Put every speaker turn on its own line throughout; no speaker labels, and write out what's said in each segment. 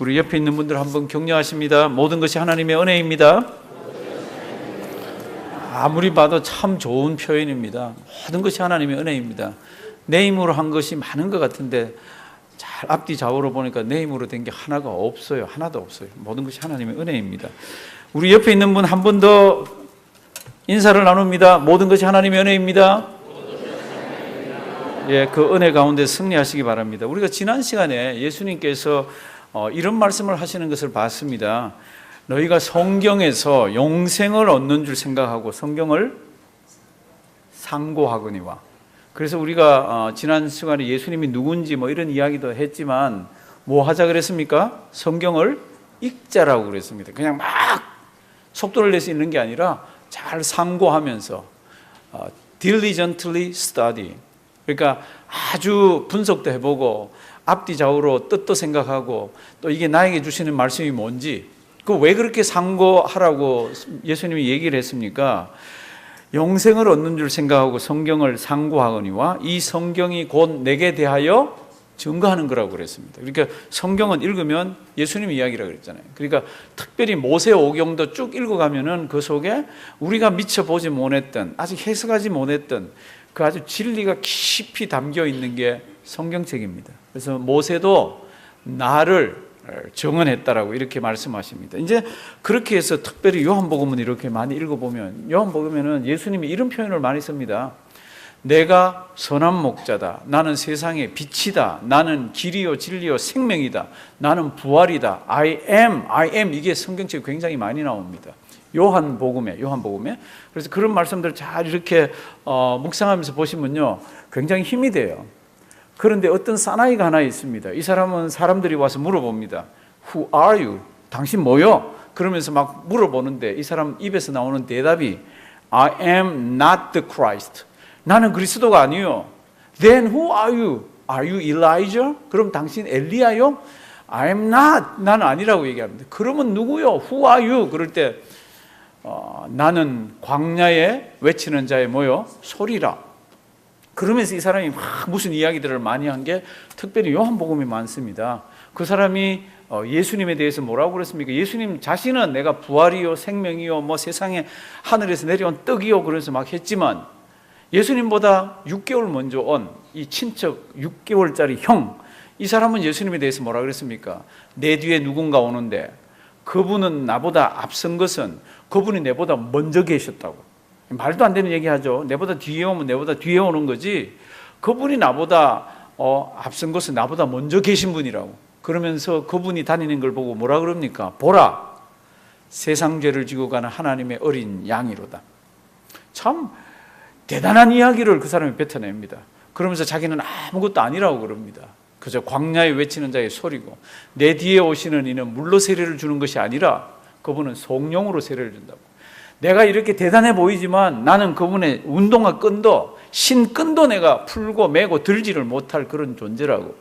우리 옆에 있는 분들 한번 격려하십니다. 모든 것이 하나님의 은혜입니다. 아무리 봐도 참 좋은 표현입니다. 모든 것이 하나님의 은혜입니다. 내 힘으로 한 것이 많은 것 같은데 잘 앞뒤 좌우로 보니까 내 힘으로 된 게 하나가 없어요. 하나도 없어요. 모든 것이 하나님의 은혜입니다. 우리 옆에 있는 분 한 번 더 인사를 나눕니다. 모든 것이 하나님의 은혜입니다. 예, 그 은혜 가운데 승리하시기 바랍니다. 우리가 지난 시간에 예수님께서 어, 이런 말씀을 하시는 것을 봤습니다. 너희가 성경에서 영생을 얻는 줄 생각하고 성경을 상고하거니와. 그래서 우리가 어, 지난 시간에 예수님이 누군지 뭐 이런 이야기도 했지만 뭐 하자 그랬습니까? 성경을 읽자라고 그랬습니다. 그냥 막 속도를 낼 수 있는 게 아니라 잘 상고하면서 어, diligently study. 그러니까 아주 분석도 해보고 앞뒤 좌우로 뜻도 생각하고 또 이게 나에게 주시는 말씀이 뭔지 그 왜 그렇게 상고하라고 예수님이 얘기를 했습니까? 영생을 얻는 줄 생각하고 성경을 상고하거니와 이 성경이 곧 내게 대하여 증거하는 거라고 그랬습니다. 그러니까 성경은 읽으면 예수님 이야기라 그랬잖아요. 그러니까 특별히 모세 오경도 쭉 읽어가면은 그 속에 우리가 미처 보지 못했던 아직 해석하지 못했던 그 아주 진리가 깊이 담겨 있는 게 성경책입니다. 그래서 모세도 나를 정언했다라고 이렇게 말씀하십니다. 이제 그렇게 해서 특별히 요한복음은 이렇게 많이 읽어보면 요한복음에는 예수님이 이런 표현을 많이 씁니다. 내가 선한 목자다. 나는 세상의 빛이다. 나는 길이요 진리요 생명이다. 나는 부활이다. I am, I am 이게 성경책에 굉장히 많이 나옵니다. 요한복음에 요한복음에 그래서 그런 말씀들 잘 이렇게 어, 묵상하면서 보시면요 굉장히 힘이 돼요. 그런데 어떤 사나이가 하나 있습니다. 이 사람은 사람들이 와서 물어봅니다. Who are you? 당신 뭐요? 그러면서 막 물어보는데 이 사람 입에서 나오는 대답이 I am not the Christ. 나는 그리스도가 아니요. Then who are you? Are you Elijah? 그럼 당신 엘리야요? I am not. 나는 아니라고 얘기합니다. 그러면 누구요? Who are you? 그럴 때 어, 나는 광야에 외치는 자의 뭐요? 소리라. 그러면서 이 사람이 막 무슨 이야기들을 많이 한 게 특별히 요한복음이 많습니다. 그 사람이 어, 예수님에 대해서 뭐라고 그랬습니까? 예수님 자신은 내가 부활이요, 생명이요, 뭐 세상에 하늘에서 내려온 떡이요, 그래서 막 했지만 예수님보다 6개월 먼저 온 이 친척 6개월짜리 형, 이 사람은 예수님에 대해서 뭐라 그랬습니까? 내 뒤에 누군가 오는데 그분은 나보다 앞선 것은 그분이 내보다 먼저 계셨다고. 말도 안 되는 얘기 하죠. 내보다 뒤에 오면 내보다 뒤에 오는 거지. 그분이 나보다 어, 앞선 것은 나보다 먼저 계신 분이라고. 그러면서 그분이 다니는 걸 보고 뭐라 그럽니까? 보라. 세상 죄를 지고 가는 하나님의 어린 양이로다. 참 대단한 이야기를 그 사람이 뱉어냅니다. 그러면서 자기는 아무것도 아니라고 그럽니다. 그저 광야에 외치는 자의 소리고 내 뒤에 오시는 이는 물로 세례를 주는 것이 아니라 그분은 성령으로 세례를 준다고. 내가 이렇게 대단해 보이지만 나는 그분의 운동화 끈도 신 끈도 내가 풀고 매고 들지를 못할 그런 존재라고.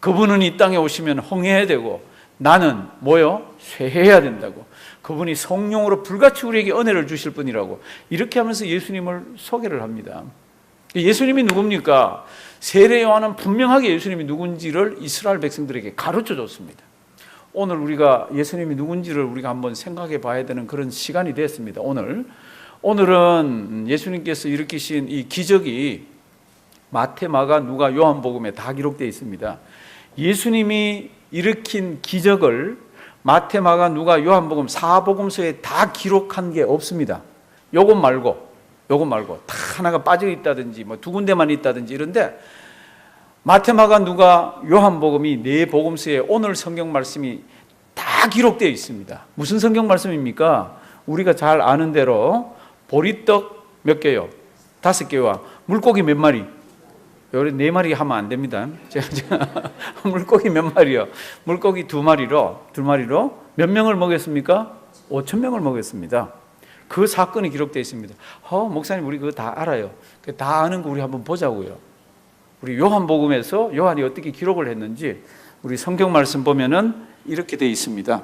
그분은 이 땅에 오시면 홍해야 되고 나는 뭐요? 쇠해야 된다고. 그분이 성령으로 불같이 우리에게 은혜를 주실 분이라고. 이렇게 하면서 예수님을 소개를 합니다. 예수님이 누굽니까? 세례 요한은 분명하게 예수님이 누군지를 이스라엘 백성들에게 가르쳐 줬습니다. 오늘 우리가 예수님이 누군지를 우리가 한번 생각해 봐야 되는 그런 시간이 됐습니다. 오늘 오늘은 예수님께서 일으키신 이 기적이 마태, 마가, 누가, 요한복음에 다 기록되어 있습니다. 예수님이 일으킨 기적을 마태, 마가, 누가, 요한복음 사복음서에 다 기록한 게 없습니다. 요것 말고 요것 말고 다 하나가 빠져 있다든지 뭐 두 군데만 있다든지 이런데 마테마가 누가 요한복음이 네 복음서에 오늘 성경 말씀이 다 기록되어 있습니다. 무슨 성경 말씀입니까? 우리가 잘 아는 대로 보리떡 몇 개요? 다섯 개와 물고기 몇 마리? 요리 네 마리 하면 안 됩니다. 물고기 몇 마리요? 물고기 두 마리로 두 마리로 몇 명을 먹였습니까? 5천 명을 먹였습니다. 그 사건이 기록되어 있습니다. 어, 목사님 우리 그거 다 알아요. 다 아는 거 우리 한번 보자고요. 우리 요한복음에서 요한이 어떻게 기록을 했는지 우리 성경 말씀 보면은 이렇게 되어 있습니다.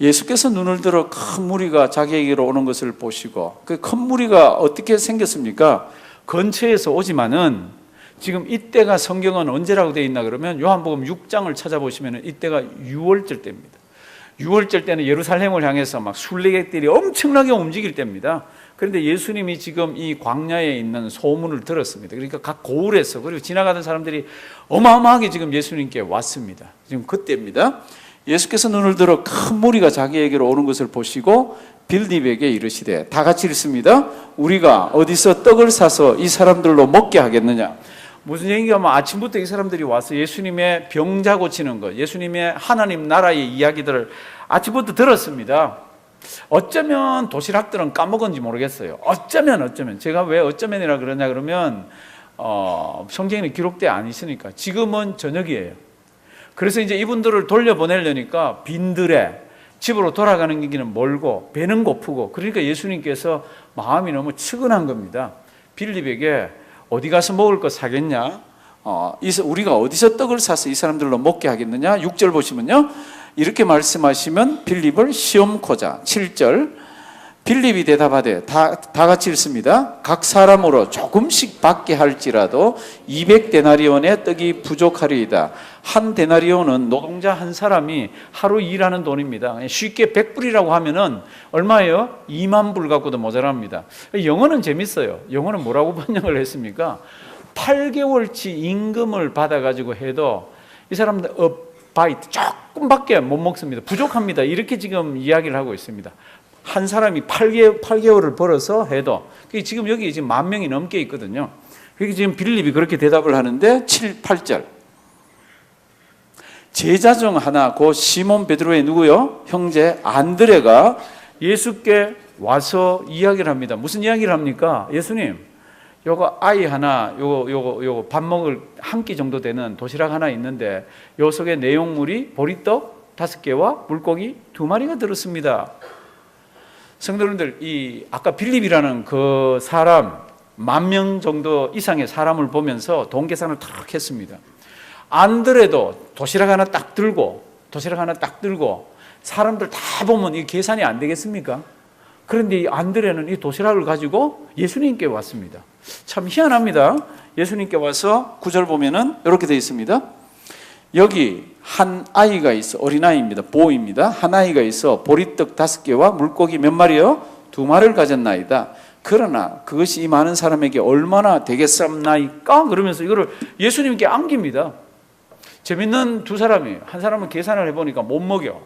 예수께서 눈을 들어 큰 무리가 자기에게로 오는 것을 보시고 그 큰 무리가 어떻게 생겼습니까? 근처에서 오지만은 지금 이때가 성경은 언제라고 되어 있나 그러면 요한복음 6장을 찾아보시면 이때가 6월절 때입니다. 6월절 때는 예루살렘을 향해서 막 순례객들이 엄청나게 움직일 때입니다. 그런데 예수님이 지금 이 광야에 있는 소문을 들었습니다. 그러니까 각 고을에서 그리고 지나가던 사람들이 어마어마하게 지금 예수님께 왔습니다. 지금 그때입니다. 예수께서 눈을 들어 큰 무리가 자기에게로 오는 것을 보시고 빌립에게 이르시되 다 같이 읽습니다. 우리가 어디서 떡을 사서 이 사람들로 먹게 하겠느냐? 무슨 얘기가 뭐 아침부터 이 사람들이 와서 예수님의 병자 고치는 것, 예수님의 하나님 나라의 이야기들을 아침부터 들었습니다. 어쩌면 도시락들은 까먹은지 모르겠어요. 어쩌면 어쩌면 제가 왜 어쩌면이라 그러냐 그러면 어, 성경에 기록돼 안 있으니까 지금은 저녁이에요. 그래서 이제 이분들을 돌려보내려니까 빈들에 집으로 돌아가는 길은 멀고 배는 고프고 그러니까 예수님께서 마음이 너무 측은한 겁니다. 빌립에게 어디 가서 먹을 거 사겠냐? 어, 우리가 어디서 떡을 사서 이 사람들로 먹게 하겠느냐? 6절 보시면요. 이렇게 말씀하시면 빌립을 시험코자 7절 빌립이 대답하되 다, 다 같이 읽습니다. 각 사람으로 조금씩 받게 할지라도 200데나리온의 떡이 부족하리이다. 한 데나리온은 노동자 한 사람이 하루 일하는 돈입니다. 쉽게 100불이라고 하면은 얼마예요? 2만 불 갖고도 모자랍니다. 영어는 재밌어요. 영어는 뭐라고 번역을 했습니까? 8개월치 임금을 받아가지고 해도 이 사람들 바이트 조금밖에 못 먹습니다. 부족합니다. 이렇게 지금 이야기를 하고 있습니다. 한 사람이 8개, 8개월을 벌어서 해도 지금 여기 지금 만 명이 넘게 있거든요. 그게 지금 빌립이 그렇게 대답을 하는데 7, 8절. 제자 중 하나 고 시몬 베드로의 누구요? 형제 안드레가 예수께 와서 이야기를 합니다. 무슨 이야기를 합니까? 예수님, 요거 아이 하나, 요거 요거 요거 밥 먹을 한 끼 정도 되는 도시락 하나 있는데 요 속에 내용물이 보리떡 다섯 개와 물고기 두 마리가 들었습니다. 성도님들, 이 아까 빌립이라는 그 사람 만 명 정도 이상의 사람을 보면서 돈 계산을 탁 했습니다. 안드레도 도시락 하나 딱 들고 도시락 하나 딱 들고 사람들 다 보면 이 계산이 안 되겠습니까? 그런데 이 안드레는 이 도시락을 가지고 예수님께 왔습니다. 참 희한합니다. 예수님께 와서 구절 보면은 이렇게 되어 있습니다. 여기 한 아이가 있어 어린아이입니다. 보입니다. 한 아이가 있어 보리떡 다섯 개와 물고기 몇 마리요? 두 마리를 가졌나이다. 그러나 그것이 이 많은 사람에게 얼마나 되겠습나이까? 그러면서 이거를 예수님께 안깁니다. 재밌는 두 사람이 한 사람은 계산을 해보니까 못 먹여.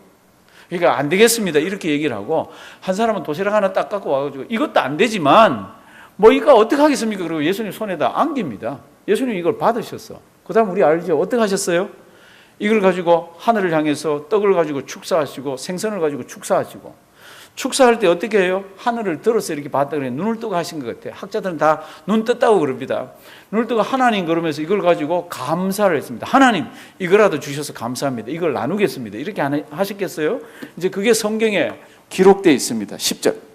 그러니까 안 되겠습니다. 이렇게 얘기를 하고 한 사람은 도시락 하나 딱 갖고 와가지고 이것도 안 되지만 뭐 이거 어떻게 하겠습니까? 그리고 예수님 손에다 안깁니다. 예수님 이걸 받으셨어. 그 다음 우리 알죠? 어떻게 하셨어요? 이걸 가지고 하늘을 향해서 떡을 가지고 축사하시고 생선을 가지고 축사하시고 축사할 때 어떻게 해요? 하늘을 들어서 이렇게 그래 눈을 뜨고 하신 것 같아요. 학자들은 다 눈 떴다고 그럽니다. 눈을 뜨고 하나님 그러면서 이걸 가지고 감사를 했습니다. 하나님 이거라도 주셔서 감사합니다. 이걸 나누겠습니다. 이렇게 하셨겠어요? 이제 그게 성경에 기록되어 있습니다. 10절.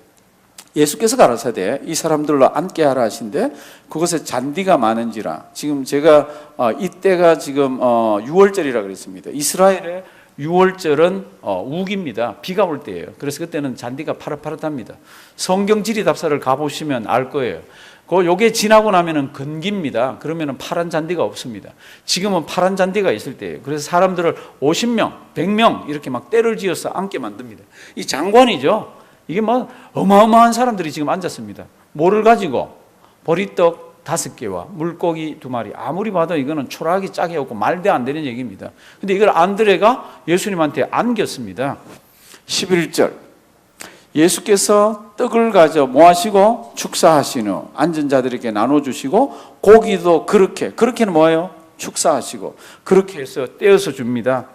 예수께서 가라사대 이 사람들로 앉게 하라 하신데 그것에 잔디가 많은지라 지금 제가 어, 이때가 지금 6월절이라 어, 그랬습니다. 이스라엘의 6월절은 어, 우기입니다. 비가 올 때예요. 그래서 그때는 잔디가 파릇파릇합니다. 성경 지리 답사를 가보시면 알 거예요. 그 요게 지나고 나면은 건기입니다. 그러면은 파란 잔디가 없습니다. 지금은 파란 잔디가 있을 때예요. 그래서 사람들을 50명, 100명 이렇게 막 때를 지어서 앉게 만듭니다. 이 장관이죠. 이게 뭐 어마어마한 사람들이 지금 앉았습니다. 뭐를 가지고 보리떡 다섯 개와 물고기 두 마리. 아무리 봐도 이거는 초라하기 짝이 없고 말도 안 되는 얘기입니다. 근데 이걸 안드레가 예수님한테 안겼습니다. 11절. 예수께서 떡을 가져 모아시고 축사하신 후 앉은 자들에게 나눠주시고 고기도 그렇게, 그렇게는 뭐예요? 축사하시고 그렇게 해서 떼어서 줍니다.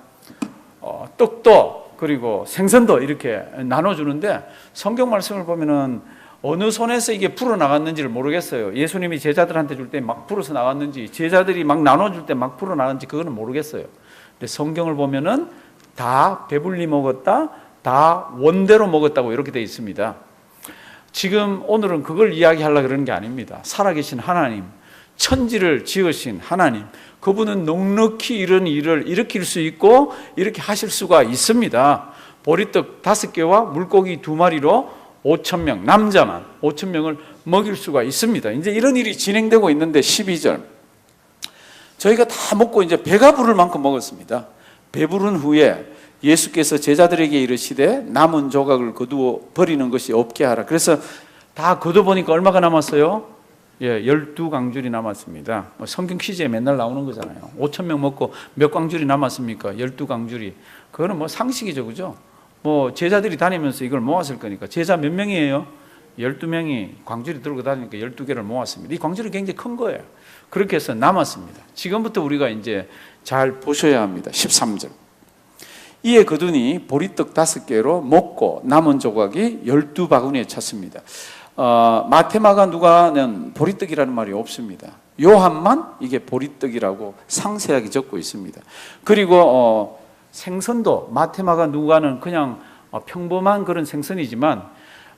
어, 떡도 그리고 생선도 이렇게 나눠주는데 성경 말씀을 보면은 어느 손에서 이게 풀어 나갔는지를 모르겠어요. 예수님이 제자들한테 줄 때막 풀어서 나갔는지 제자들이 막 나눠줄 때막 풀어 나갔는지 그거는 모르겠어요. 근데 성경을 보면은 다 배불리 먹었다, 다 원대로 먹었다고 이렇게 되어 있습니다. 지금 오늘은 그걸 이야기하려고 그러는 게 아닙니다. 살아계신 하나님, 천지를 지으신 하나님, 그분은 넉넉히 이런 일을 일으킬 수 있고 이렇게 하실 수가 있습니다. 보리떡 다섯 개와 물고기 두 마리로 5천 명, 남자만 5천 명을 먹일 수가 있습니다. 이제 이런 일이 진행되고 있는데 12절. 저희가 다 먹고 이제 배가 부를 만큼 먹었습니다. 배부른 후에 예수께서 제자들에게 이르시되 남은 조각을 거두어 버리는 것이 없게 하라. 그래서 다 거둬 보니까 얼마가 남았어요? 예, 12강줄이 남았습니다. 뭐 성경 퀴즈에 맨날 나오는 거잖아요. 5천 명 먹고 몇 강줄이 남았습니까? 12강줄이. 그거는 뭐 상식이죠. 그죠? 뭐 제자들이 다니면서 이걸 모았을 거니까. 제자 몇 명이에요? 12명이 광줄이 들고 다니니까 12개를 모았습니다. 이 광줄이 굉장히 큰 거예요. 그렇게 해서 남았습니다. 지금부터 우리가 이제 잘 보셔야 합니다. 13절. 이에 거두니 보리떡 다섯 개로 먹고 남은 조각이 열두 바구니에 찼습니다. 어, 마테마가 누가는 보리떡이라는 말이 없습니다. 요한만 이게 보리떡이라고 상세하게 적고 있습니다. 그리고 어, 생선도 마테마가 누가는 그냥 어, 평범한 그런 생선이지만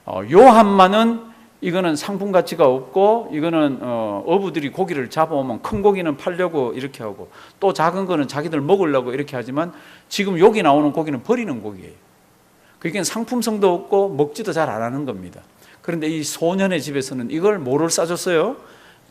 어, 요한만은 이거는 상품 가치가 없고 이거는 어, 어부들이 고기를 잡아오면 큰 고기는 팔려고 이렇게 하고 또 작은 거는 자기들 먹으려고 이렇게 하지만 지금 여기 나오는 고기는 버리는 고기예요. 그게 상품성도 없고 먹지도 잘 안 하는 겁니다. 그런데 이 소년의 집에서는 이걸 뭐를 싸줬어요?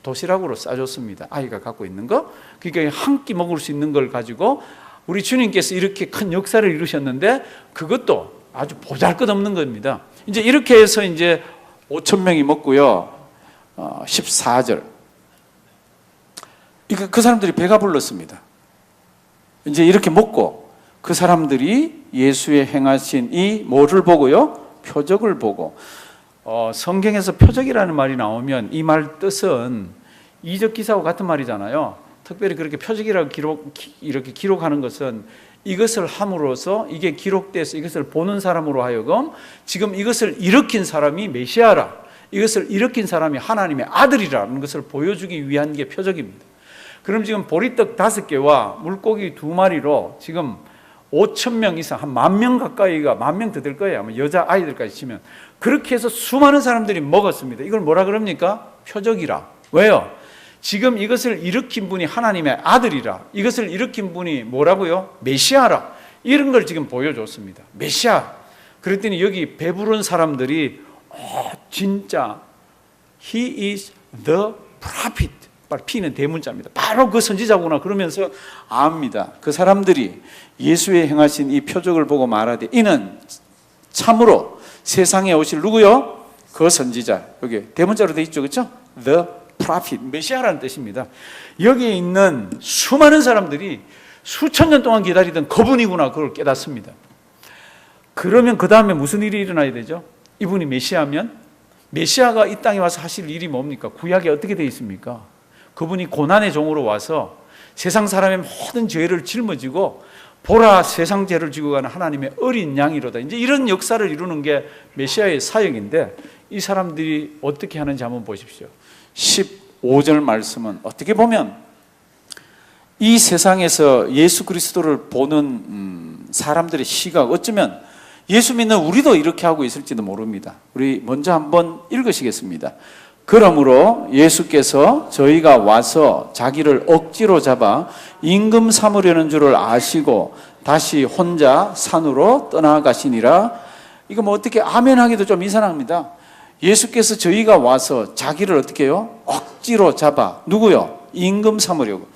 도시락으로 싸줬습니다. 아이가 갖고 있는 거. 그러니까 한 끼 먹을 수 있는 걸 가지고 우리 주님께서 이렇게 큰 역사를 이루셨는데 그것도 아주 보잘 것 없는 겁니다. 이제 이렇게 해서 이제 5천 명이 먹고요. 어, 14절. 이거 그 사람들이 배가 불렀습니다. 이제 이렇게 먹고 그 사람들이 예수의 행하신 이 뭐를 보고요? 표적을 보고 어, 성경에서 표적이라는 말이 나오면 이 말 뜻은 이적 기사와 같은 말이잖아요. 특별히 그렇게 표적이라고 기록 이렇게 기록하는 것은 이것을 함으로써 이게 기록돼서 이것을 보는 사람으로 하여금 지금 이것을 일으킨 사람이 메시아라. 이것을 일으킨 사람이 하나님의 아들이라는 것을 보여주기 위한 게 표적입니다. 그럼 지금 보리떡 다섯 개와 물고기 두 마리로 지금 5천 명 이상, 한 만 명 가까이가 만 명 더 될 거예요. 아마 여자 아이들까지 치면. 그렇게 해서 수많은 사람들이 먹었습니다. 이걸 뭐라 그럽니까? 표적이라. 왜요? 지금 이것을 일으킨 분이 하나님의 아들이라. 이것을 일으킨 분이 뭐라고요? 메시아라. 이런 걸 지금 보여줬습니다. 메시아. 그랬더니 여기 배부른 사람들이 어, 진짜 He is the prophet. P는 대문자입니다. 바로 그 선지자구나 그러면서 압니다. 그 사람들이 예수의 행하신 이 표적을 보고 말하되 이는 참으로 세상에 오실 누구요? 그 선지자. 여기 대문자로 돼 있죠. 그렇죠? The prophet. 메시아라는 뜻입니다. 여기에 있는 수많은 사람들이 수천 년 동안 기다리던 그분이구나 그걸 깨닫습니다. 그러면 그 다음에 무슨 일이 일어나야 되죠? 이분이 메시아면 메시아가 이 땅에 와서 하실 일이 뭡니까? 구약에 어떻게 되어 있습니까? 그분이 고난의 종으로 와서 세상 사람의 모든 죄를 짊어지고 보라 세상 죄를 지고 가는 하나님의 어린 양이로다. 이제 이런 역사를 이루는 게 메시아의 사역인데 이 사람들이 어떻게 하는지 한번 보십시오. 15절 말씀은 어떻게 보면 이 세상에서 예수 그리스도를 보는 음, 사람들의 시각 어쩌면 예수 믿는 우리도 이렇게 하고 있을지도 모릅니다. 우리 먼저 한번 읽으시겠습니다. 그러므로 예수께서 저희가 와서 자기를 억지로 잡아 임금 삼으려는 줄을 아시고 다시 혼자 산으로 떠나가시니라. 이거 뭐 어떻게 아멘 하기도 좀 이상합니다. 예수께서 저희가 와서 자기를 어떻게 해요? 억지로 잡아. 누구요? 임금 삼으려고.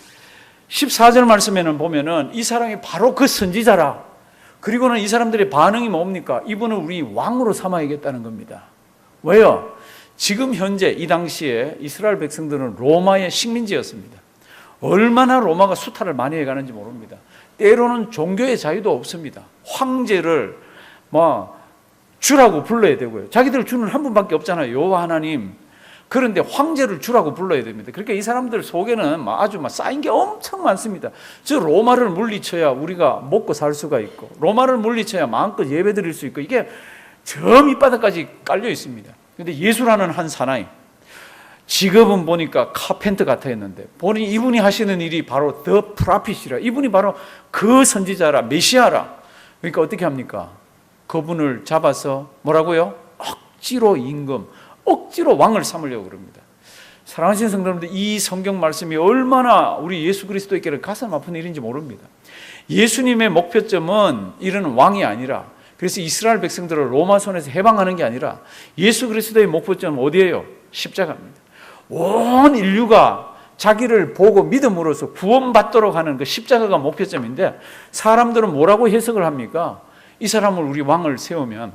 14절 말씀에는 보면은 이 사람이 바로 그 선지자라. 그리고는 이 사람들의 반응이 뭡니까? 이분을 우리 왕으로 삼아야겠다는 겁니다. 왜요? 지금 현재 이 당시에 이스라엘 백성들은 로마의 식민지였습니다. 얼마나 로마가 수탈을 많이 해가는지 모릅니다. 때로는 종교의 자유도 없습니다. 황제를 뭐 주라고 불러야 되고요. 자기들 주는 한 분밖에 없잖아요. 여호와 하나님. 그런데 황제를 주라고 불러야 됩니다. 그러니까 이 사람들 속에는 아주 막 쌓인 게 엄청 많습니다. 저 로마를 물리쳐야 우리가 먹고 살 수가 있고, 로마를 물리쳐야 마음껏 예배 드릴 수 있고, 이게 저 밑바닥까지 깔려 있습니다. 근데 예수라는 한 사나이, 직업은 보니까 카펜터 같아 했는데, 보니 이분이 하시는 일이 바로 더 프라핏이라, 이분이 바로 그 선지자라, 메시아라. 그러니까 어떻게 합니까? 그분을 잡아서 뭐라고요? 억지로 임금, 억지로 왕을 삼으려고 그럽니다. 사랑하시는 성도님들, 이 성경 말씀이 얼마나 우리 예수 그리스도에게는 가슴 아픈 일인지 모릅니다. 예수님의 목표점은 이런 왕이 아니라 그래서 이스라엘 백성들을 로마 손에서 해방하는 게 아니라 예수 그리스도의 목표점은 어디예요? 십자가입니다. 온 인류가 자기를 보고 믿음으로써 구원받도록 하는 그 십자가가 목표점인데 사람들은 뭐라고 해석을 합니까? 이 사람을 우리 왕을 세우면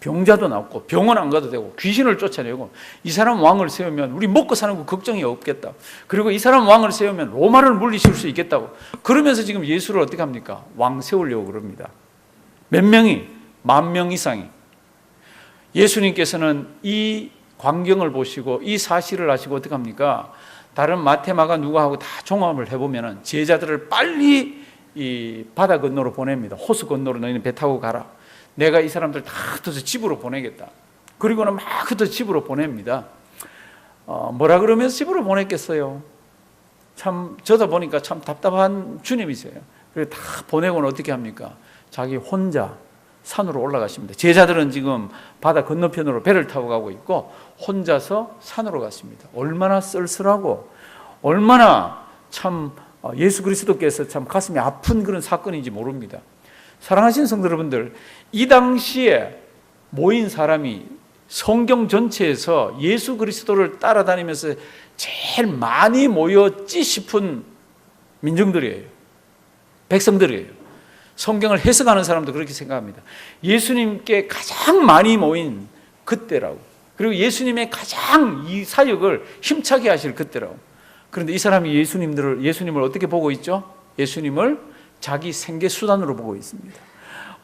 병자도 낫고 병원 안 가도 되고 귀신을 쫓아내고 이 사람 왕을 세우면 우리 먹고 사는 거 걱정이 없겠다. 그리고 이 사람 왕을 세우면 로마를 물리칠 수 있겠다고. 그러면서 지금 예수를 어떻게 합니까? 왕 세우려고 그럽니다. 몇 명이? 만 명 이상이. 예수님께서는 이 광경을 보시고 이 사실을 아시고 어떻게 합니까? 다른 마테마가 누가하고 다 종합을 해보면은 제자들을 빨리 이 바다 건너로 보냅니다. 호수 건너로 너희는 배 타고 가라. 내가 이 사람들 다 흩어서 집으로 보내겠다. 그리고는 막 흩어서 집으로 보냅니다. 어, 뭐라 그러면서 집으로 보냈겠어요? 참 저다 보니까 참 답답한 주님이세요. 그래서 다 보내고는 어떻게 합니까? 자기 혼자 산으로 올라가십니다. 제자들은 지금 바다 건너편으로 배를 타고 가고 있고 혼자서 산으로 갔습니다. 얼마나 쓸쓸하고 얼마나 참 어, 예수 그리스도께서 참 가슴이 아픈 그런 사건인지 모릅니다. 사랑하시는 성도 여러분들, 이 당시에 모인 사람이 성경 전체에서 예수 그리스도를 따라다니면서 제일 많이 모였지 싶은 민중들이에요. 백성들이에요. 성경을 해석하는 사람도 그렇게 생각합니다. 예수님께 가장 많이 모인 그때라고. 그리고 예수님의 가장 이 사역을 힘차게 하실 그때라고. 그런데 이 사람이 예수님들을 예수님을 어떻게 보고 있죠? 예수님을 자기 생계 수단으로 보고 있습니다.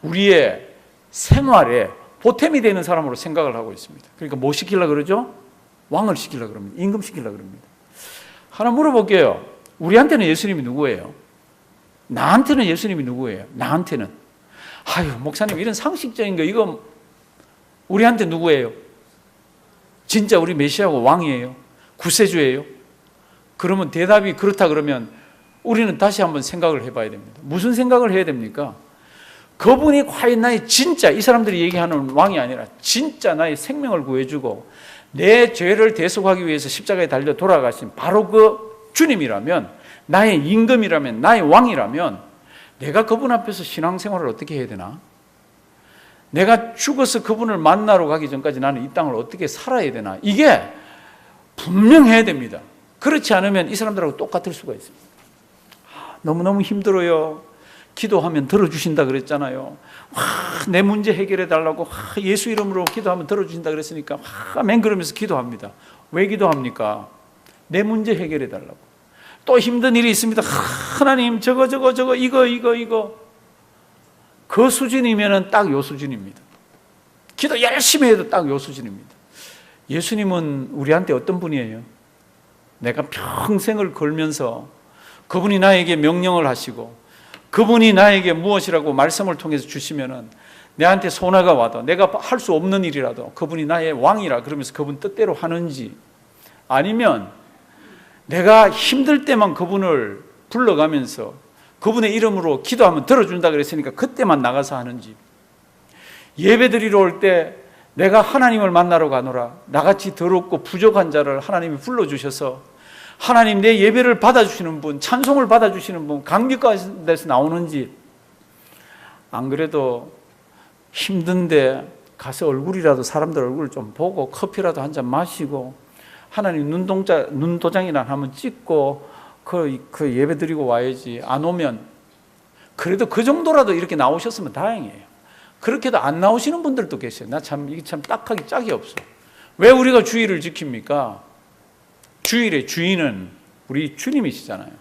우리의 생활에 보탬이 되는 사람으로 생각을 하고 있습니다. 그러니까 뭐 시키려 그러죠? 왕을 시키려 그럽니다. 임금 시키려 그럽니다. 하나 물어볼게요. 우리한테는 예수님이 누구예요? 나한테는 예수님이 누구예요? 나한테는. 아유, 목사님, 이런 상식적인 거, 이거 우리한테 누구예요? 진짜 우리 메시아고 왕이에요? 구세주예요? 그러면 대답이 그렇다 그러면 우리는 다시 한번 생각을 해봐야 됩니다. 무슨 생각을 해야 됩니까? 그분이 과연 나의 진짜, 이 사람들이 얘기하는 왕이 아니라 진짜 나의 생명을 구해주고 내 죄를 대속하기 위해서 십자가에 달려 돌아가신 바로 그 주님이라면 나의 임금이라면 나의 왕이라면 내가 그분 앞에서 신앙생활을 어떻게 해야 되나? 내가 죽어서 그분을 만나러 가기 전까지 나는 이 땅을 어떻게 살아야 되나? 이게 분명해야 됩니다. 그렇지 않으면 이 사람들하고 똑같을 수가 있습니다. 아, 너무너무 힘들어요. 기도하면 들어주신다 그랬잖아요. 와, 내 문제 해결해 달라고 와, 예수 이름으로 기도하면 들어주신다 그랬으니까 와, 맨 그러면서 기도합니다. 왜 기도합니까? 내 문제 해결해 달라고. 또 힘든 일이 있습니다. 하나님 저거 저거 저거 이거 이거 이거 그 수준이면은 딱요 수준입니다. 기도 열심히 해도 딱 요 수준입니다. 예수님은 우리한테 어떤 분이에요? 내가 평생을 걸면서 그분이 나에게 명령을 하시고 그분이 나에게 무엇이라고 말씀을 통해서 주시면은 내한테 소나가 와도 내가 할 수 없는 일이라도 그분이 나의 왕이라 그러면서 그분 뜻대로 하는지 아니면 내가 힘들 때만 그분을 불러가면서 그분의 이름으로 기도하면 들어준다 그랬으니까 그때만 나가서 하는지 예배 드리러 올 때 내가 하나님을 만나러 가노라. 나같이 더럽고 부족한 자를 하나님이 불러주셔서 하나님 내 예배를 받아주시는 분 찬송을 받아주시는 분 감기 가운데서 나오는지 안 그래도 힘든데 가서 얼굴이라도 사람들 얼굴 좀 보고 커피라도 한 잔 마시고 하나님 눈동자 눈도장이나 한번 찍고 그, 그 예배 드리고 와야지 안 오면 그래도 그 정도라도 이렇게 나오셨으면 다행이에요. 그렇게도 안 나오시는 분들도 계세요. 나 참 이게 참 딱하기 짝이 없어. 왜 우리가 주의를 지킵니까? 주일의 주인은 우리 주님이시잖아요.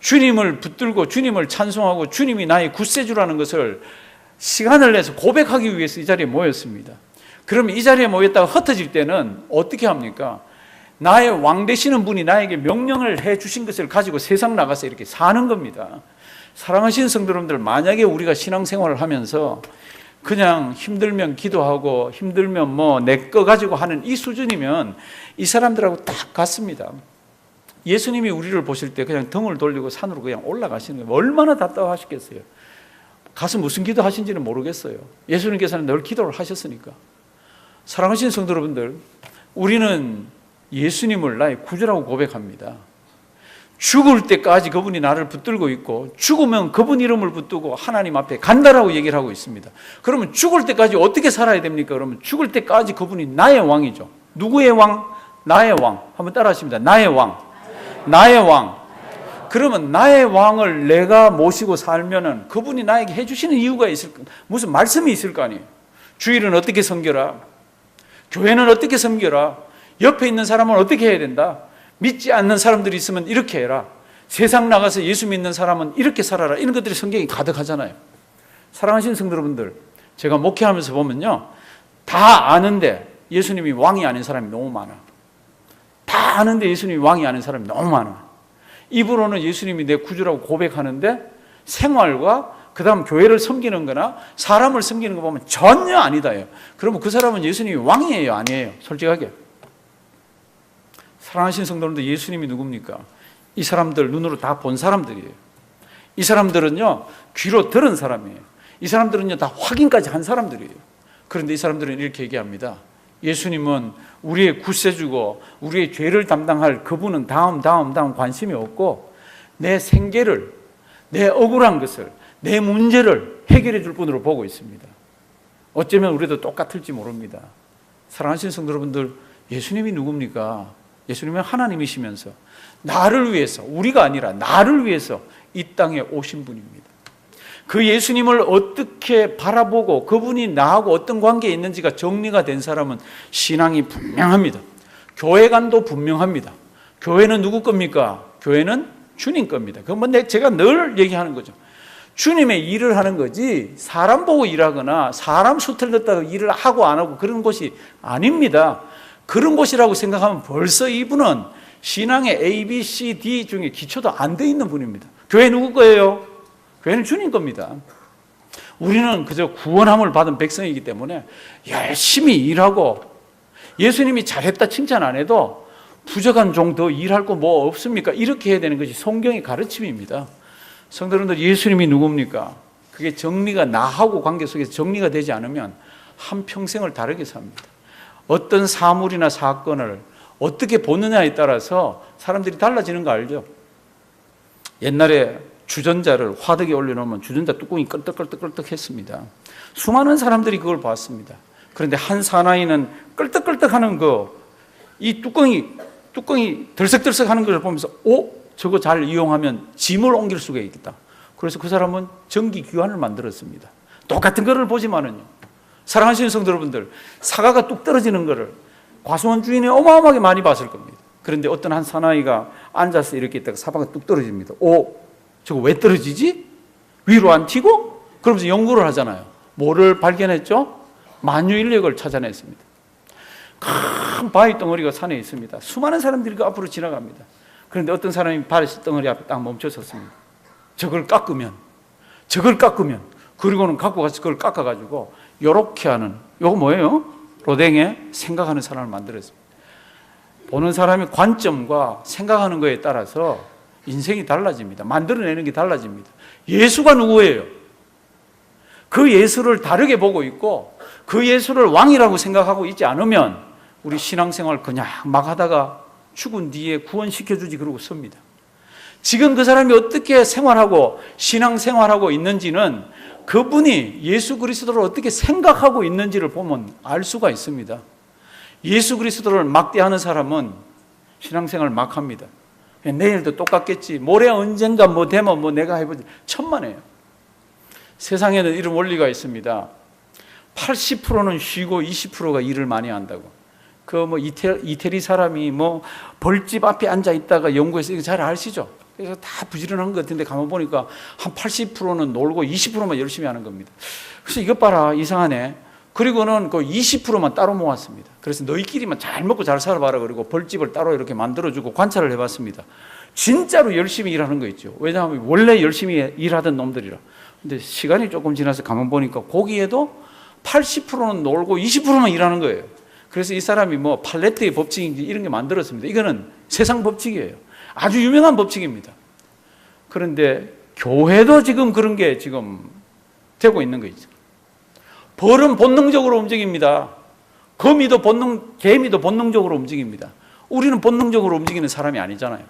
주님을 붙들고 주님을 찬송하고 주님이 나의 구세주라는 것을 시간을 내서 고백하기 위해서 이 자리에 모였습니다. 그러면 이 자리에 모였다가 흩어질 때는 어떻게 합니까? 나의 왕 되시는 분이 나에게 명령을 해 주신 것을 가지고 세상 나가서 이렇게 사는 겁니다. 사랑하시는 성도 여러분들, 만약에 우리가 신앙생활을 하면서 그냥 힘들면 기도하고 힘들면 뭐 내 거 가지고 하는 이 수준이면 이 사람들하고 딱 같습니다. 예수님이 우리를 보실 때 그냥 등을 돌리고 산으로 그냥 올라가시는 거예요. 얼마나 답답하시겠어요. 가서 무슨 기도 하신지는 모르겠어요. 예수님께서는 늘 기도를 하셨으니까. 사랑하시는 성도 여러분들, 우리는 예수님을 나의 구주라고 고백합니다. 죽을 때까지 그분이 나를 붙들고 있고 죽으면 그분 이름을 붙들고 하나님 앞에 간다라고 얘기를 하고 있습니다. 그러면 죽을 때까지 어떻게 살아야 됩니까? 그러면 죽을 때까지 그분이 나의 왕이죠. 누구의 왕? 나의 왕. 한번 따라 하십니다. 나의 왕. 나의 왕. 그러면 나의 왕을 내가 모시고 살면은 그분이 나에게 해주시는 이유가 있을 거, 무슨 말씀이 있을 거 아니에요. 주일은 어떻게 섬겨라. 교회는 어떻게 섬겨라. 옆에 있는 사람은 어떻게 해야 된다. 믿지 않는 사람들이 있으면 이렇게 해라. 세상 나가서 예수 믿는 사람은 이렇게 살아라. 이런 것들이 성경이 가득하잖아요. 사랑하시는 성도 여러분들, 제가 목회하면서 보면요. 다 아는데 예수님이 왕이 아닌 사람이 너무 많아. 다 아는데 예수님이 왕이 아닌 사람이 너무 많아. 입으로는 예수님이 내 구주라고 고백하는데 생활과 그 다음 교회를 섬기는 거나 사람을 섬기는 거 보면 전혀 아니다요. 그러면 그 사람은 예수님이 왕이에요? 아니에요? 솔직하게. 사랑하시는 성도님들 예수님이 누굽니까? 이 사람들 눈으로 다 본 사람들이에요. 이 사람들은요, 귀로 들은 사람이에요. 이 사람들은요, 다 확인까지 한 사람들이에요. 그런데 이 사람들은 이렇게 얘기합니다. 예수님은 우리의 구세주고 우리의 죄를 담당할 그분은 다음 다음 다음 관심이 없고 내 생계를 내 억울한 것을 내 문제를 해결해 줄 분으로 보고 있습니다. 어쩌면 우리도 똑같을지 모릅니다. 사랑하시는 성도 여러분들 예수님이 누굽니까? 예수님은 하나님이시면서 나를 위해서 우리가 아니라 나를 위해서 이 땅에 오신 분입니다. 그 예수님을 어떻게 바라보고 그분이 나하고 어떤 관계에 있는지가 정리가 된 사람은 신앙이 분명합니다. 교회관도 분명합니다. 교회는 누구 겁니까? 교회는 주님 겁니다. 그건 뭐 제가 늘 얘기하는 거죠. 주님의 일을 하는 거지 사람 보고 일하거나 사람 수틀 걷다가 일을 하고 안 하고 그런 것이 아닙니다. 그런 것이라고 생각하면 벌써 이분은 신앙의 A, B, C, D 중에 기초도 안 돼 있는 분입니다. 교회 누구 거예요? 교회는 주님 겁니다. 우리는 그저 구원함을 받은 백성이기 때문에 열심히 일하고 예수님이 잘했다 칭찬 안 해도 부족한 정도 일할 거 뭐 없습니까? 이렇게 해야 되는 것이 성경의 가르침입니다. 성도님들 예수님이 누굽니까? 그게 정리가 나하고 관계 속에서 정리가 되지 않으면 한 평생을 다르게 삽니다. 어떤 사물이나 사건을 어떻게 보느냐에 따라서 사람들이 달라지는 거 알죠? 옛날에 주전자를 화덕에 올려놓으면 주전자 뚜껑이 끌떡끌떡끌떡 했습니다. 수많은 사람들이 그걸 봤습니다. 그런데 한 사나이는 끌떡끌떡 하는 거, 이 뚜껑이, 뚜껑이 들썩들썩 하는 것을 보면서, 오, 저거 잘 이용하면 짐을 옮길 수가 있겠다. 그래서 그 사람은 전기 귀환을 만들었습니다. 똑같은 거를 보지만은요. 사랑하시는 성도 여러분들, 사과가 뚝 떨어지는 거를 과수원 주인이 어마어마하게 많이 봤을 겁니다. 그런데 어떤 한 사나이가 앉아서 이렇게 있다가 사과가 뚝 떨어집니다. 오, 저거 왜 떨어지지? 위로 안 튀고? 그러면서 연구를 하잖아요. 뭐를 발견했죠? 만유인력을 찾아냈습니다. 큰 바위 덩어리가 산에 있습니다. 수많은 사람들이 그 앞으로 지나갑니다. 그런데 어떤 사람이 바위 덩어리 앞에 딱 멈춰 섰습니다. 저걸 깎으면, 저걸 깎으면, 그리고는 갖고 가서 그걸 깎아가지고, 요렇게 하는, 요거 뭐예요? 로댕에 생각하는 사람을 만들었습니다. 보는 사람의 관점과 생각하는 거에 따라서 인생이 달라집니다. 만들어내는 게 달라집니다. 예수가 누구예요? 그 예수를 다르게 보고 있고 그 예수를 왕이라고 생각하고 있지 않으면 우리 신앙생활 그냥 막 하다가 죽은 뒤에 구원시켜주지 그러고 섭니다. 지금 그 사람이 어떻게 생활하고 신앙 생활하고 있는지는 그분이 예수 그리스도를 어떻게 생각하고 있는지를 보면 알 수가 있습니다. 예수 그리스도를 막대하는 사람은 신앙생활 막 합니다. 내일도 똑같겠지. 모레 언젠가 뭐 되면 뭐 내가 해보지. 천만에요. 세상에는 이런 원리가 있습니다. 80%는 쉬고 20%가 일을 많이 한다고. 그 뭐 이태, 이태리 사람이 뭐 벌집 앞에 앉아 있다가 연구해서 이거 잘 아시죠? 그래서 다 부지런한 것 같은데 가만 보니까 한 80%는 놀고 20%만 열심히 하는 겁니다. 그래서 이것 봐라 이상하네. 그리고는 그 20%만 따로 모았습니다. 그래서 너희끼리만 잘 먹고 잘 살아봐라 그리고 벌집을 따로 이렇게 만들어주고 관찰을 해봤습니다. 진짜로 열심히 일하는 거 있죠. 왜냐하면 원래 열심히 일하던 놈들이라. 근데 시간이 조금 지나서 가만 보니까 거기에도 80%는 놀고 20%만 일하는 거예요. 그래서 이 사람이 뭐 팔레트의 법칙인지 이런 게 만들었습니다. 이거는 세상 법칙이에요. 아주 유명한 법칙입니다. 그런데 교회도 지금 그런 게 지금 되고 있는 거 있죠. 벌은 본능적으로 움직입니다. 거미도 본능, 개미도 본능적으로 움직입니다. 우리는 본능적으로 움직이는 사람이 아니잖아요.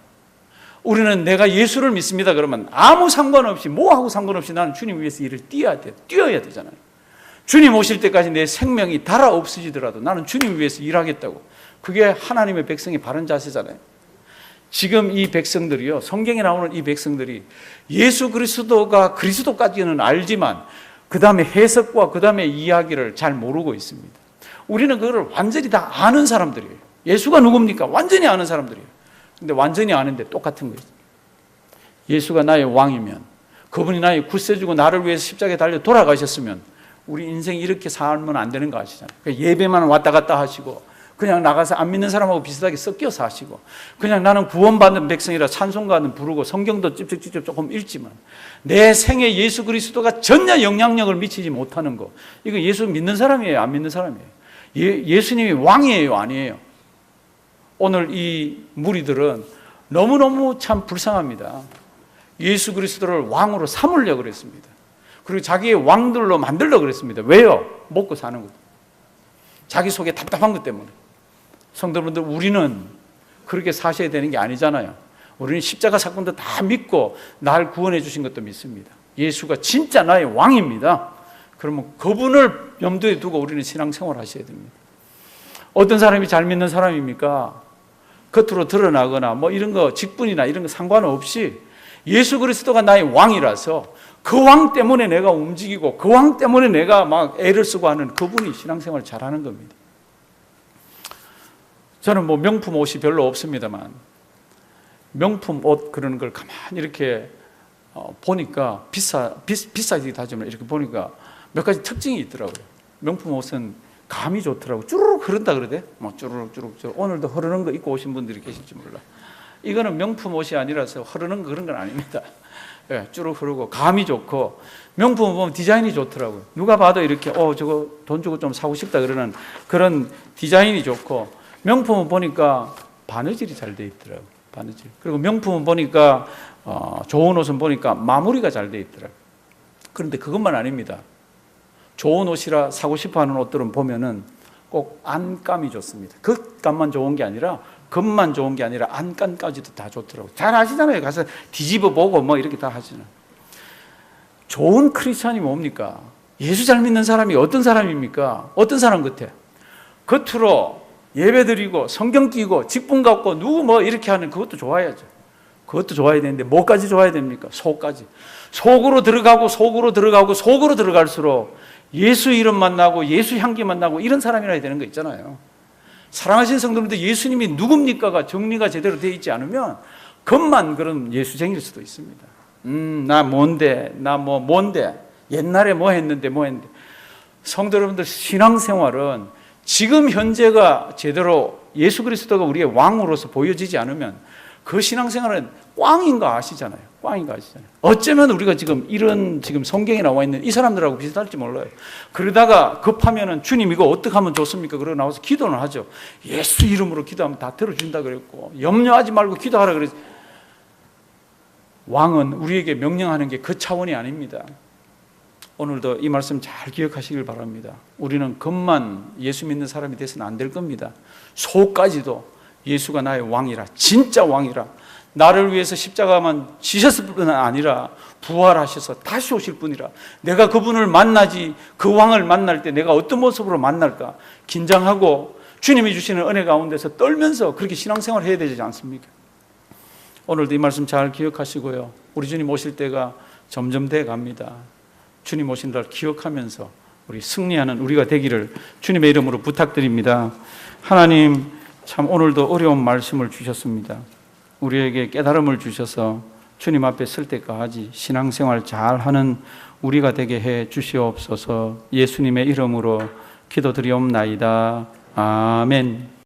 우리는 내가 예수를 믿습니다. 그러면 아무 상관없이, 뭐하고 상관없이 나는 주님 위해서 일을 뛰어야 돼. 뛰어야 되잖아요. 주님 오실 때까지 내 생명이 달아 없어지더라도 나는 주님 위해서 일하겠다고. 그게 하나님의 백성의 바른 자세잖아요. 지금 이 백성들이요, 성경에 나오는 이 백성들이 예수 그리스도가 그리스도까지는 알지만 그 다음에 해석과 그 다음에 이야기를 잘 모르고 있습니다. 우리는 그걸 완전히 다 아는 사람들이에요. 예수가 누굽니까? 완전히 아는 사람들이에요. 근데 완전히 아는데 똑같은 거예요. 예수가 나의 왕이면 그분이 나의 구세주고 나를 위해서 십자가에 달려 돌아가셨으면 우리 인생이 이렇게 살면 안 되는 거 아시잖아요. 그러니까 예배만 왔다 갔다 하시고 그냥 나가서 안 믿는 사람하고 비슷하게 섞여 사시고 그냥 나는 구원받는 백성이라 찬송가는 부르고 성경도 찝찝찝찝 조금 읽지만 내 생에 예수 그리스도가 전혀 영향력을 미치지 못하는 거 이거 예수 믿는 사람이에요? 안 믿는 사람이에요? 예, 예수님이 왕이에요? 아니에요? 오늘 이 무리들은 너무너무 참 불쌍합니다. 예수 그리스도를 왕으로 삼으려고 그랬습니다 그리고 자기의 왕들로 만들려고 그랬습니다 왜요? 먹고 사는 거 자기 속에 답답한 것 때문에 성도분들 우리는 그렇게 사셔야 되는 게 아니잖아요. 우리는 십자가 사건도 다 믿고 날 구원해 주신 것도 믿습니다. 예수가 진짜 나의 왕입니다. 그러면 그분을 염두에 두고 우리는 신앙생활 하셔야 됩니다. 어떤 사람이 잘 믿는 사람입니까? 겉으로 드러나거나 뭐 이런 거 직분이나 이런 거 상관없이 예수 그리스도가 나의 왕이라서 그 왕 때문에 내가 움직이고 그 왕 때문에 내가 막 애를 쓰고 하는 그분이 신앙생활 잘하는 겁니다. 저는 뭐 명품 옷이 별로 없습니다만 명품 옷 그러는 걸 가만히 이렇게 어, 보니까 비싸 비, 비싸지도 하지만 이렇게 보니까 몇 가지 특징이 있더라고요. 명품 옷은 감이 좋더라고. 쭈르륵 흐른다 그러대. 뭐 쭈르륵 쭈르륵 쭈르륵. 오늘도 흐르는 거 입고 오신 분들이 계실지 몰라. 이거는 명품 옷이 아니라서 흐르는 거 그런 건 아닙니다. 예, 쭈르륵 흐르고 감이 좋고 명품 보면 디자인이 좋더라고요. 누가 봐도 이렇게 어 저거 돈 주고 좀 사고 싶다 그러는 그런 디자인이 좋고 명품은 보니까 바느질이 잘 돼 있더라고요. 바느질. 그리고 명품은 보니까 어, 좋은 옷은 보니까 마무리가 잘 돼 있더라고요. 그런데 그것만 아닙니다. 좋은 옷이라 사고 싶어 하는 옷들은 보면은 꼭 안감이 좋습니다. 겉감만 좋은 게 아니라 겉만 좋은 게 아니라 안감까지도 다 좋더라고요. 잘 아시잖아요. 가서 뒤집어 보고 뭐 이렇게 다 하시는. 좋은 크리스찬이 뭡니까? 예수 잘 믿는 사람이 어떤 사람입니까? 어떤 사람 같아? 겉으로 예배드리고 성경 끼고 직분 갖고 누구 뭐 이렇게 하는 그것도 좋아야죠. 그것도 좋아야 되는데 뭐까지 좋아야 됩니까? 속까지. 속으로 들어가고 속으로 들어가고 속으로 들어갈수록 예수 이름 만나고 예수 향기 만나고 이런 사람이라 되는 거 있잖아요. 사랑하신 성도님들 예수님이 누굽니까가 정리가 제대로 되어 있지 않으면 겉만 그런 예수쟁일 수도 있습니다. 음, 나 뭔데, 나 뭐 뭔데, 옛날에 뭐 했는데 뭐 했는데. 성도 여러분들 신앙생활은 지금 현재가 제대로 예수 그리스도가 우리의 왕으로서 보여지지 않으면 그 신앙생활은 꽝인 거 아시잖아요. 꽝인 거 아시잖아요. 어쩌면 우리가 지금 이런 지금 성경에 나와 있는 이 사람들하고 비슷할지 몰라요. 그러다가 급하면은 주님 이거 어떻게 하면 좋습니까? 그러고 나와서 기도는 하죠. 예수 이름으로 기도하면 다 들어준다 그랬고 염려하지 말고 기도하라 그랬 왕은 우리에게 명령하는 게 그 차원이 아닙니다. 오늘도 이 말씀 잘 기억하시길 바랍니다. 우리는 겉만 예수 믿는 사람이 돼서는 안 될 겁니다. 속까지도 예수가 나의 왕이라, 진짜 왕이라, 나를 위해서 십자가만 지셨을 뿐 아니라 부활하셔서 다시 오실 분이라. 내가 그분을 만나지, 그 왕을 만날 때 내가 어떤 모습으로 만날까? 긴장하고 주님이 주시는 은혜 가운데서 떨면서 그렇게 신앙생활 해야 되지 않습니까? 오늘도 이 말씀 잘 기억하시고요. 우리 주님 오실 때가 점점 돼 갑니다. 주님 오신 날 기억하면서 우리 승리하는 우리가 되기를 주님의 이름으로 부탁드립니다. 하나님 참 오늘도 어려운 말씀을 주셨습니다. 우리에게 깨달음을 주셔서 주님 앞에 설 때까지 신앙생활 잘 하는 우리가 되게 해 주시옵소서 예수님의 이름으로 기도드리옵나이다. 아멘.